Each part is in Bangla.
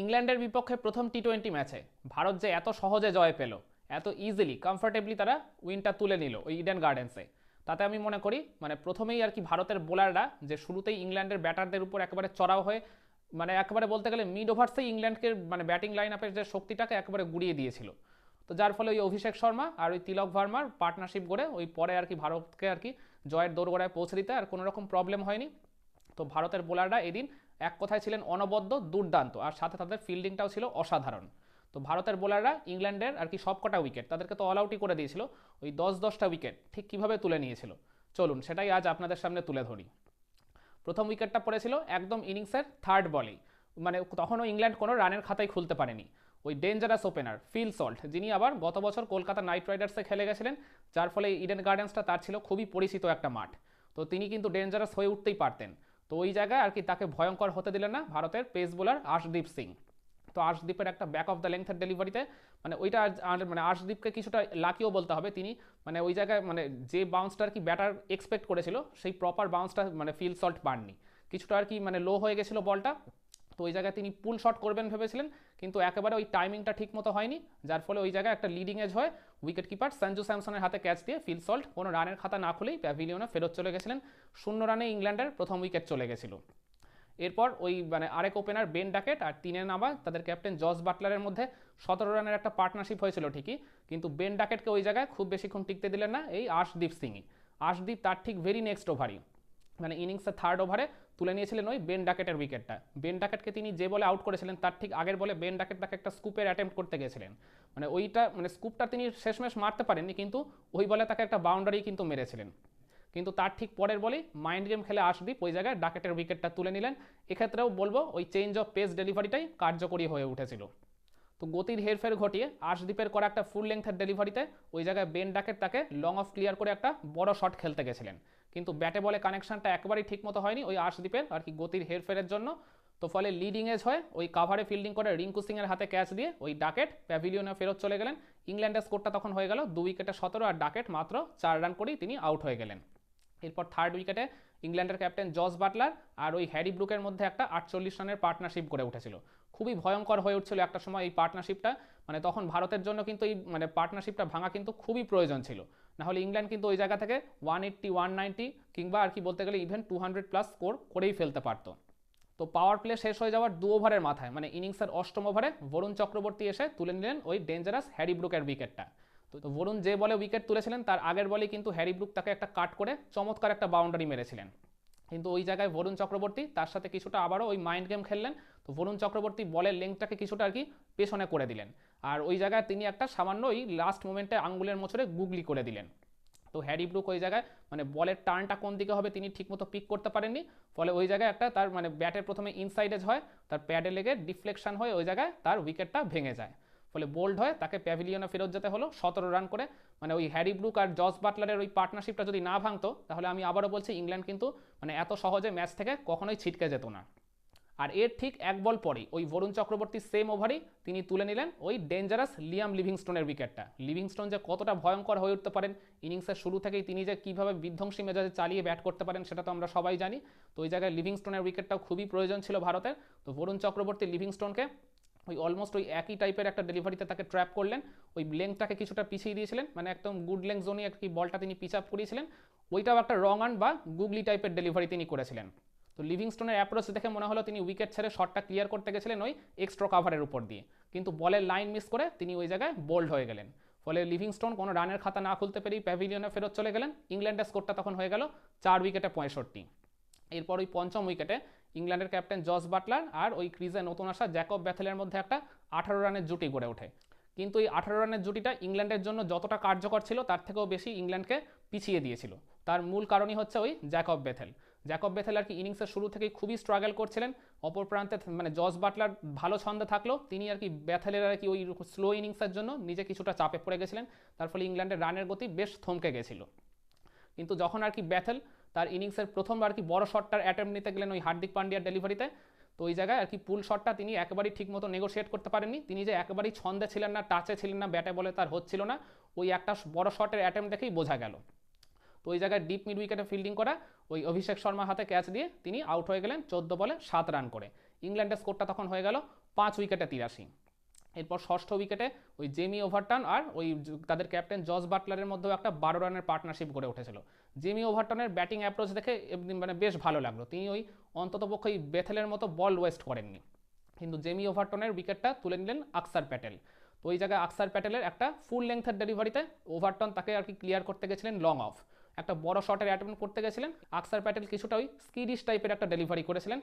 ইংল্যান্ডের বিপক্ষে প্রথম টি টোয়েন্টি ম্যাচে। ভারত যে এত সহজে জয় পেল, এত ইজিলি কমফোর্টেবলি তারা উইনটা তুলে নিল ওই ইডেন গার্ডেন্সে তাতে আমি মনে করি মানে প্রথমেই আর কি ভারতের বোলাররা যে শুরুতেই ইংল্যান্ডের ব্যাটারদের উপর একেবারে চড়াও হয়ে মানে একেবারে বলতে গেলে মিড ওভার্সেই ইংল্যান্ডকে মানে ব্যাটিং লাইন আপের যে শক্তিটাকে একেবারে গুড়িয়ে দিয়েছিল। তো যার ফলে ওই অভিষেক শর্মা আর ওই তিলক ভার্মার পার্টনারশিপ করে ওই পরে আর কি ভারতকে আর কি জয়ের দোরগোড়ায় পৌঁছে দিতে আর কোনো রকম প্রবলেম হয়নি। তো ভারতের বোলাররা এদিন এক কথায় ছিলেন অনবদ্য, দুর্দান্ত, আর সাথে তাদের ফিল্ডিংটাও ছিল অসাধারণ। তো ভারতের বোলাররা ইংল্যান্ডের আর কি সবকটা উইকেট তাদেরকে তো অল আউটই করে দিয়েছিল, ওই দশ দশটা উইকেট ঠিক কীভাবে তুলে নিয়েছিল। চলুন, সেটাই আজ আপনাদের সামনে তুলে ধরি। প্রথম উইকেটটা পড়েছিল একদম ইনিংসের থার্ড বলেই মানে তখনও ইংল্যান্ড কোনো রানের খাতায় খুলতে পারেনি। ওই ডেঞ্জারাস ওপেনার ফিল সল্ট যিনি আবার গত বছর কলকাতা নাইট রাইডার্সে খেলে গেছিলেন, যার ফলে ইডেন গার্ডেন্সটা তার ছিল খুবই পরিচিত একটা মাঠ। তো তিনি কিন্তু ডেঞ্জারাস হয়ে উঠতেই পারতেন। তো ওই জায়গায় আর কি তাকে ভয়ঙ্কর হতে দিলেন না ভারতের পেস বোলার আশদীপ সিং। তো আশদীপের একটা ব্যাক অফ দ্য লেংথের ডেলিভারিতে মানে ওইটা মানে আশদীপকে কিছুটা লাকিও বলতে হবে। তিনি মানে ওই জায়গায় মানে যে বাউন্সটা আর কি ব্যাটার এক্সপেক্ট করেছিল, সেই প্রপার বাউন্সটা মানে ফিল সল্ট পাননি। কিছুটা আর কি মানে লো হয়ে গেছিল বলটা তো ওই জায়গায় তিনি পুল শট করবেন ভেবেছিলেন। কিন্তু একেবারে ওই টাইমিংটা ঠিক মতো হয়নি, যার ফলে ওই জায়গায় একটা লিডিং এজ হয়। উইকেট কিপার সঞ্জু স্যামসনের হাতে ক্যাচ দিয়ে ফিল সল্ট কোনো রানের খাতা না খুলেই প্যাভিলিয়নে ফেরত চলে গেছিলেন। শূন্য রানে ইংল্যান্ডের প্রথম উইকেট চলে গেছিল। এরপর ওই মানে আরেক ওপেনার বেন ডাকেট আর তিনে নামা, তাদের ক্যাপ্টেন জস বাটলারের মধ্যে সতেরো রানের একটা পার্টনারশিপ হয়েছিল ঠিকই, কিন্তু বেন ডাকেটকে ওই জায়গায় খুব বেশিক্ষণ টিকতে দিলেন না এই আশদীপ সিংই। আশদীপ তার ঠিক ভেরি নেক্সট ওভারই মানে ইনিংসের থার্ড ওভারে তুলে নিয়েছিলেন ওই বেন ডাকেটের উইকেটটা বেন ডাকেটকে তিনি যে বলে আউট করেছিলেন, তার ঠিক আগের বলে বেন ডাকেট তাকে একটা স্কুপের অ্যাটেম্প করতে গেছিলেন। মানে ওইটা মানে স্কুপটা তিনি শেষমেশ মারতে পারেননি, কিন্তু ওই বলে তাকে একটা বাউন্ডারি কিন্তু মেরেছিলেন। কিন্তু তার ঠিক পরের বলেই মাইন্ড গেম খেলে আসদীপ ওই জায়গায় ডাকেটের উইকেটটা তুলে নিলেন। এক্ষেত্রেও বলব ওই চেঞ্জ অফ পেস ডেলিভারিটাই কার্যকরী হয়ে উঠেছিল। তো গতির হেরফের ঘটিয়ে আশদীপের করা একটা ফুল লেংথের ডেলিভারিতে ওই জায়গায় বেন ডাকেট তাকে লং অফ ক্লিয়ার করে একটা বড় শট খেলতে গেছিলেন। কিন্তু ব্যাটে বলে কানেকশনটা একবারেই ঠিকমতো হয়নি ওই আশদীপের আর কি গতির হেরফেরের জন্য। তো ফলে লিডিং এজ হয়ে ওই কাভারে ফিল্ডিং করে রিঙ্কু সিংয়ের হাতে ক্যাচ দিয়ে ওই ডাকেট প্যাভিলিয়নে ফেরত চলে গেলেন। ইংল্যান্ডের স্কোরটা তখন হয়ে গেল দু উইকেটে সতেরো আর ডাকেট মাত্র চার রান করেই তিনি আউট হয়ে গেলেন। এরপর থার্ড উইকেটে ইংল্যান্ডের ক্যাপ্টেন জস বাটলার আর ওই হ্যারি ব্রুকের মধ্যে একটা আটচল্লিশ রানের পার্টনারশিপ গড়ে উঠেছিল। খুবই ভয়ঙ্কর হয়ে উঠছিল একটা সময় এই পার্টনারশিপটা মানে তখন ভারতের জন্য কিন্তু এই মানে পার্টনারশিপটা ভাঙা কিন্তু খুবই প্রয়োজন ছিল। নাহলে ইংল্যান্ড কিন্তু ওই জায়গা থেকে ওয়ান এইট্টি ওয়ান নাইনটি কিংবা আর কি বলতে গেলে even two hundred plus score করেই ফেলতে পারতো। তো পাওয়ার প্লে শেষ হয়ে যাওয়ার দু ওভারের মাথায় মানে ইনিংসের অষ্টম ওভারে বরুণ চক্রবর্তী এসে তুলে নিলেন ওই ডেঞ্জারাস হ্যারি ব্রুকের উইকেটটা তো বরুণ যে বলে উইকেট তুলেছিলেন, তার আগের বলে কিন্তু হ্যারি ব্রুক তাকে একটা কাট করে চমৎকার একটা বাউন্ডারি মেরেছিলেন। কিন্তু ওই জায়গায় বরুণ চক্রবর্তী তার সাথে কিছুটা আবারও ওই মাইন্ড গেম খেললেন। তো বরুণ চক্রবর্তী বলের লেংথটাকে কিছুটা আর কি পেছনে করে দিলেন। আর ওই জায়গায় তিনি একটা সামান্য ওই লাস্ট মোমেন্টে আঙ্গুলের মোচড়ে গুগলি করে দিলেন। তো হ্যারি ব্রুক ওই জায়গায় মানে বলের টার্নটা কোন দিকে হবে তিনি ঠিকমতো পিক করতে পারেননি। ফলে ওই জায়গায় একটা তার মানে ব্যাটের প্রথমে ইনসাইডেজ হয়, তার প্যাডে লেগে ডিফ্লেকশন হয়ে ওই জায়গায় তার উইকেটটা ভেঙে যায়। ফলে বোল্ড হয়ে তাকে প্যাভিলিয়নে ফেরত যেতে হলো সতেরো রান করে। মানে ওই হ্যারি ব্রুক আর জস বাটলারের ওই পার্টনারশিপটা যদি না ভাঙতো, তাহলে আমি আবারও বলছি, ইংল্যান্ড কিন্তু মানে এত সহজে ম্যাচ থেকে কখনোই ছিটকে যেত না। আর এর ঠিক এক বল পরেই ওই বরুণ চক্রবর্তী সেম ওভারই তিনি তুলে নিলেন ওই ডেঞ্জারাস লিয়াম লিভিংস্টোনের উইকেটটা লিভিংস্টোন যে কতটা ভয়ঙ্কর হয়ে উঠতে পারেন ইনিংসের শুরু থেকেই তিনি যে কীভাবে বিধ্বংসী মেজাজে চালিয়ে ব্যাট করতে পারেন সেটা তো আমরা সবাই জানি। তো ওই জায়গায় লিভিংস্টোনের উইকেটটাও খুবই প্রয়োজন ছিল ভারতের। তো বরুণ চক্রবর্তী লিভিংস্টোনকে ওই অলমোস্ট ওই একই টাইপের একটা ডেলিভারিতে তাকে ট্র্যাপ করলেন। ওই লেংথটাকে কিছুটা পিছিয়ে দিয়েছিলেন মানে একদম গুড লেংথ জোনে একটি বলটা তিনি পিচ আপ করিয়েছিলেন। ওইটাও একটা রং আন বা গুগলি টাইপের ডেলিভারি তিনি করেছিলেন। তো লিভিংস্টোনের অ্যাপ্রোচ দেখে মনে হলো তিনি উইকেট ছেড়ে শটটা ক্লিয়ার করতে গেছিলেন ওই এক্সট্রা কাভারের উপর দিয়ে। কিন্তু বলের লাইন মিস করে তিনি ওই জায়গায় বোল্ড হয়ে গেলেন। ফলে লিভিংস্টোন কোনো রানের খাতা না খুলতে পেরেই প্যাভিলিয়নে ফেরত চলে গেলেন। ইংল্যান্ডের স্কোরটা তখন হয়ে গেল চার উইকেটে পঁয়ষট্টি। এরপর ওই পঞ্চম উইকেটে ইংল্যান্ডের ক্যাপ্টেন জস বাটলার আর ওই ক্রিজে নতুন আসা জ্যাকব ব্যাথেলের মধ্যে একটা আঠারো রানের জুটি গড়ে ওঠে। কিন্তু এই আঠারো রানের জুটিটা ইংল্যান্ডের জন্য যতটা কার্যকর ছিল তার থেকেও বেশি ইংল্যান্ডকে পিছিয়ে দিয়েছিল। তার মূল কারণই হচ্ছে ওই জ্যাকব বেথেল জ্যাকব বেথেল আর কি ইনিংসের শুরু থেকেই খুবই স্ট্রাগল করছিলেন? অপর প্রান্তে মানে জস বাটলার ভালো ছন্দে থাকলেও তিনি আর কি ব্যাথেলের আর কি ওই স্লো ইনিংসের জন্য নিজে কিছুটা চাপে পড়ে গেছিলেন, তার ফলে ইংল্যান্ডের রানের গতি বেশ থমকে গেছিল। কিন্তু যখন আর কি ব্যাথেল তার ইনিংসের প্রথমবার আর কি বড় শটটার অ্যাটেম্প নিতে গেলেন ওই হার্দিক পান্ডিয়ার ডেলিভারিতে তো ওই জায়গায় আর কি পুল শটটা তিনি একেবারেই ঠিকমতো নেগোশিয়েট করতে পারেননি। তিনি যে একেবারেই ছন্দে ছিলেন না টাচে ছিলেন না ব্যাটে বলে তার হচ্ছিল না, ওই একটা বড় শটের অ্যাটেম্প দেখেই বোঝা গেল। তো ওই জায়গায় ডিপ মিড উইকেটে ফিল্ডিং করা, ওই অভিষেক শর্মার হাতে ক্যাচ দিয়ে তিনি আউট হয়ে গেলেন চোদ্দ বলে সাত রান করে। ইংল্যান্ডের স্কোরটা তখন হয়ে গেল পাঁচ উইকেটে তিরাশি। এরপর ষষ্ঠ উইকেটে ওই জেমি ওভারটন আর ওই তাদের ক্যাপ্টেন জস বাটলারের মধ্যেও একটা বারো রানের পার্টনারশিপ গড়ে উঠেছিল। জেমি ওভারটনের ব্যাটিং অ্যাপ্রোচ দেখে মানে বেশ ভালো লাগল। তিনি ওই অন্ততপক্ষে ওই বেথেলের মতো বল ওয়েস্ট করেননি। কিন্তু জেমি ওভারটনের উইকেটটা তুলে নিলেন আকসার প্যাটেল তো ওই জায়গায় আকসার প্যাটেলের একটা ফুল লেন্থের ডেলিভারিতে ওভারটন তাকে আর কি ক্লিয়ার করতে গেছিলেন লং অফ একটা বড় শটের অ্যাটেম্প করতে গেছিলেন। আকসার প্যাটেল কিছুটা ওই স্কিডিশ টাইপের একটা ডেলিভারি করেছিলেন।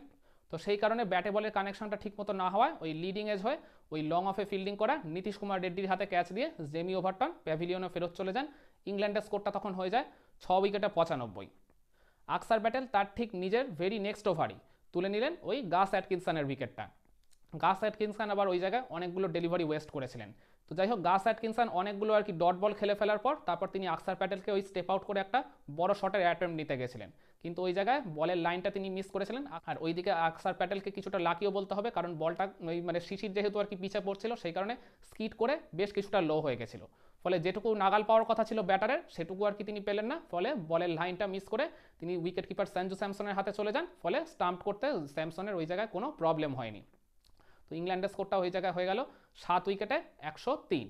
তো সেই কারণে ব্যাটে বলের কানেকশনটা ঠিকমতো না হওয়ায়, ওই লিডিং এজ হয়ে ওই লং অফে ফিল্ডিং করা নীতিশ কুমার রেড্ডির হাতে ক্যাচ দিয়ে জেমি ওভারটন প্যাভিলিয়নে ফেরত চলে যান। ইংল্যান্ডের স্কোরটা তখন হয়ে যায় ছ উইকেটে পঁচানব্বই। আকসার ব্যাটেল তার ঠিক নিজের ভেরি নেক্সট ওভারই তুলে নিলেন ওই গাস অ্যাটকিনসনের উইকেটটা গাস অ্যাটকিনসন আবার ওই জায়গায় অনেকগুলো ডেলিভারি ওয়েস্ট করেছিলেন। তো যাই হোক গাস অ্যাটকিনসন অনেকগুলো আর কি ডট বল খেলে ফেলার পর তারপর তিনি আকসার প্যাটেলকে ওই স্টেপ আউট করে একটা বড় শটের অ্যাটেম্প নিতে গেছিলেন। কিন্তু ওই জায়গায় বলের লাইনটা তিনি মিস করেছিলেন। আর ওইদিকে আকসার প্যাটেলকে কিছুটা লাকিও বলতে হবে, কারণ বলটা ওই মানে শিশির যেহেতু আর কি পিছে পড়ছিল, সেই কারণে স্কিট করে বেশ কিছুটা লো হয়ে গেছিল। ফলে যেটুকু নাগাল পাওয়ার কথা ছিল ব্যাটারের, সেটুকু আর কি তিনি পেলেন না। ফলে বলের লাইনটা মিস করে তিনি উইকেট কিপার সঞ্জু স্যামসনের হাতে চলে যান। ফলে স্টাম্প করতে স্যামসনের ওই জায়গায় কোনো প্রবলেম হয়নি। ইংল্যান্ডের স্কোরটা ওই জায়গায় হয়ে গেল সাত উইকেটে একশো তিন।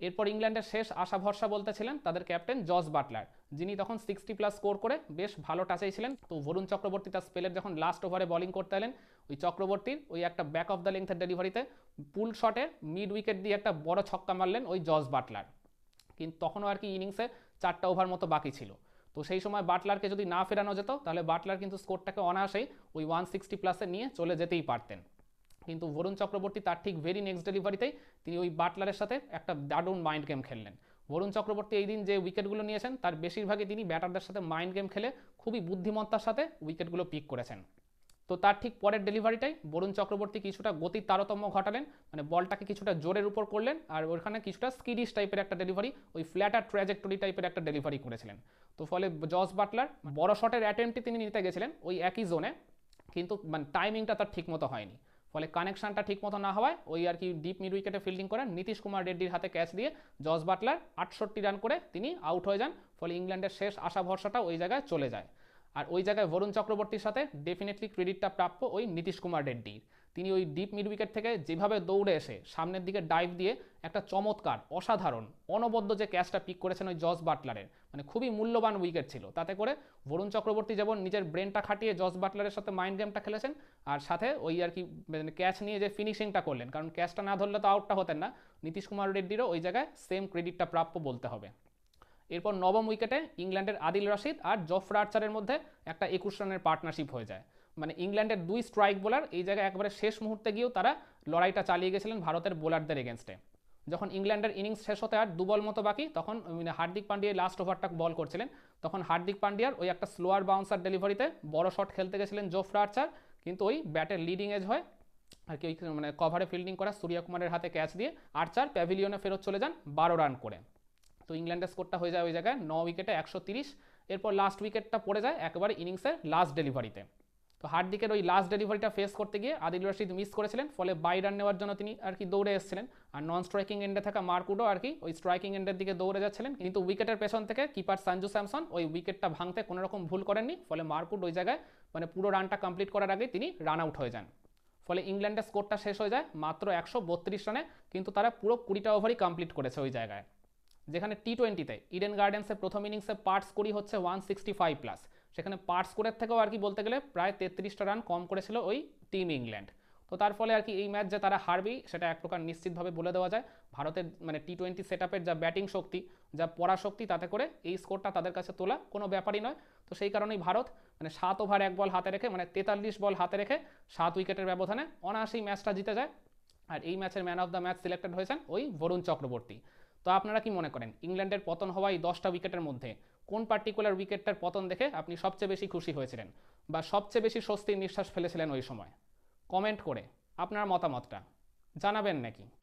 এরপর ইংল্যান্ডের শেষ আশা ভরসা বলতেছিলেন তাদের ক্যাপ্টেন জস বাটলার। যিনি তখন সিক্সটি প্লাস স্কোর করে বেশ ভালো টাচেই ছিলেন। তো বরুণ চক্রবর্তী তার স্পেলের যখন লাস্ট ওভারে বোলিং করতে এলেন, ওই চক্রবর্তীর ওই একটা ব্যাক অফ দ্য লেন্থের ডেলিভারিতে পুল শটে মিড উইকেট দিয়ে একটা বড় ছক্কা মারলেন ওই জস বাটলার। কিন্তু তখনও আর কি ইনিংসে চারটা ওভার মতো বাকি ছিল। তো সেই সময় বাটলারকে যদি না ফেরানো যেত, তাহলে বাটলার কিন্তু স্কোরটাকে অনায়াসেই ওই ওয়ান সিক্সটি প্লাসে নিয়ে চলে যেতেই পারতেন। কিন্তু বরুণ চক্রবর্তী তার ঠিক ভেরি নেক্সট ডেলিভারিতেই তিনি ওই বাটলারের সাথে একটা দারুণ মাইন্ড গেম খেললেন। বরুণ চক্রবর্তী এই দিন যে উইকেটগুলো নিয়েছেন, তার বেশিরভাগই তিনি ব্যাটারদের সাথে মাইন্ড গেম খেলে খুবই বুদ্ধিমত্তার সাথে উইকেটগুলো পিক করেছেন। তো তার ঠিক পরের ডেলিভারিটাই বরুণ চক্রবর্তী কিছুটা গতির তারতম্য ঘটালেন মানে বলটাকে কিছুটা জোরের উপর করলেন আর ওখানে কিছুটা স্কিডিশ টাইপের একটা ডেলিভারি ওই ফ্ল্যাটার ট্র্যাজেক্টরি টাইপের একটা ডেলিভারি করেছিলেন। তো ফলে জস বাটলার বড় শটের অ্যাটেম্পটি তিনি নিতে গেছিলেন ওই একই জোনে কিন্তু মানে টাইমিংটা তার ঠিকমতো হয়নি। ফলে কানেকশনটা ঠিকমতো না হওয়ায় ওই আর কি ডিপ মিড উইকেটে ফিল্ডিং করেন নীতিশ কুমার রেড্ডির হাতে ক্যাচ দিয়ে জস বাটলার আটষট্টি রান করে তিনি আউট হয়ে যান। ফলে ইংল্যান্ডের শেষ আশা ভরসাটা ওই জায়গায় চলে যায়। আর ওই জায়গায় বরুণ চক্রবর্তীর সাথে ডেফিনেটলি ক্রেডিটটা প্রাপ্য ওই নীতিশ কুমার রেড্ডির তিনি ওই ডিপ মিড উইকেট থেকে যেভাবে দৌড়ে এসে সামনের দিকে ডাইভ দিয়ে একটা চমৎকার, অসাধারণ, অনবদ্য যে ক্যাচটা পিক করেছেন ওই জস বাটলারের মানে খুবই মূল্যবান উইকেট ছিল। তাতে করে বরুণ চক্রবর্তী যেমন নিজের ব্রেনটা খাটিয়ে জস বাটলারের সাথে মাইন্ড গেমটা খেলেছেন, আর সাথে ওই আর কি ক্যাচ নিয়ে যে ফিনিশিংটা করলেন, কারণ ক্যাচটা না ধরলে তো আউটটা হতেন না নীতিশ কুমার রেড্ডিরও ওই জায়গায় সেম ক্রেডিটটা প্রাপ্য বলতে হবে। এরপর নবম উইকেটে ইংল্যান্ডের আদিল রশিদ আর জফরা আর্চারের মধ্যে একটা একুশ রানের পার্টনারশিপ হয়ে যায়। মানে ইংল্যান্ডের দুই স্ট্রাইক বোলার এই জায়গায় একবারে শেষ মুহূর্তে গিয়েও তারা লড়াইটা চালিয়ে গেছিলেন ভারতের বোলারদের এগেনস্টে যখন ইংল্যান্ডের ইনিংস শেষ হতে আর দুবল মতো বাকি, তখন মানে হার্দিক পান্ডিয়া লাস্ট ওভারটা বল করছিলেন। তখন হার্দিক পান্ডিয়ার ওই একটা স্লোয়ার বাউন্সার ডেলিভারিতে বড় শট খেলতে গেছিলেন জোফরা আর্চার। কিন্তু ওই ব্যাটের লিডিং এজ হয়, আর কি ওই মানে কভারে ফিল্ডিং করা সূর্য কুমারের হাতে ক্যাচ দিয়ে আর্চার প্যাভিলিয়নে ফেরত চলে যান, বারো রান করে। তো ইংল্যান্ডের স্কোরটা হয়ে যায় ওই জায়গায় ন উইকেটে একশো তিরিশ। এরপর লাস্ট উইকেটটা পড়ে যায় একেবারে ইনিংসের লাস্ট ডেলিভারিতে তো হার্দিকের ওই লাস্ট ডেলিভারিটা ফেস করতে গিয়ে আদিল রশিদ মিস করেছিলেন, ফলে বাই রান নেওয়ার জন্য তিনি আর কি দৌড়ে এসেছিলেন। আর নন স্ট্রাইকিং এন্ডে থাকা মার্কুডও আর কি ওই স্ট্রাইকিং এন্ডের দিকে দৌড়ে যাচ্ছিলেন। কিন্তু উইকেটের পেছন থেকে কিপার সঞ্জু স্যামসন ওই উইকেটটা ভাঙতে কোনো রকম ভুল করেননি, ফলে মার্কুড ওই জায়গায় মানে পুরো রানটা কমপ্লিট করার আগেই তিনি রান আউট হয়ে যান। ফলে ইংল্যান্ডের স্কোরটা শেষ হয়ে যায় মাত্র একশো বত্রিশ রানে কিন্তু তারা পুরো কুড়িটা ওভারই কমপ্লিট করেছে ওই জায়গায়। যেখানে টি টোয়েন্টিতে ইডেন গার্ডেন্সের প্রথম ইনিংসে পার্ট স্কোরই হচ্ছে ওয়ান সিক্সটি ফাইভ প্লাস সেখানে পার্ট স্কোরের থেকেও আর কি বলতে গেলে প্রায় তেত্রিশটা রান কম করেছিল ওই টিম ইংল্যান্ড তো তার ফলে আর কি এই ম্যাচ যে তারা হারবেই, সেটা এক প্রকার নিশ্চিতভাবে বলে দেওয়া যায়। ভারতের মানে টি টোয়েন্টি সেট যা ব্যাটিং শক্তি, যা পড়া শক্তি, তাতে করে এই স্কোরটা তাদের কাছে তোলা কোনো ব্যাপারই নয়। তো সেই কারণেই ভারত মানে সাত ওভার এক বল হাতে রেখে মানে তেতাল্লিশ বল হাতে রেখে সাত উইকেটের ব্যবধানে অনায়াসেই ম্যাচটা জিতে যায়। আর এই ম্যাচের man of the match selected হয়েছেন ওই বরুণ চক্রবর্তী তো আপনারা কি মনে করেন? ইংল্যান্ডের পতন হওয়া এই দশটা উইকেটের মধ্যে কোন পার্টিকুলার উইকেটটার পতন দেখে আপনি সবচেয়ে বেশি খুশি হয়েছিলেন? বা সবচেয়ে বেশি স্বস্তির নিঃশ্বাস ফেলেছিলেন ওই সময়? কমেন্ট করে আপনার মতামতটা জানাবেন নাকি?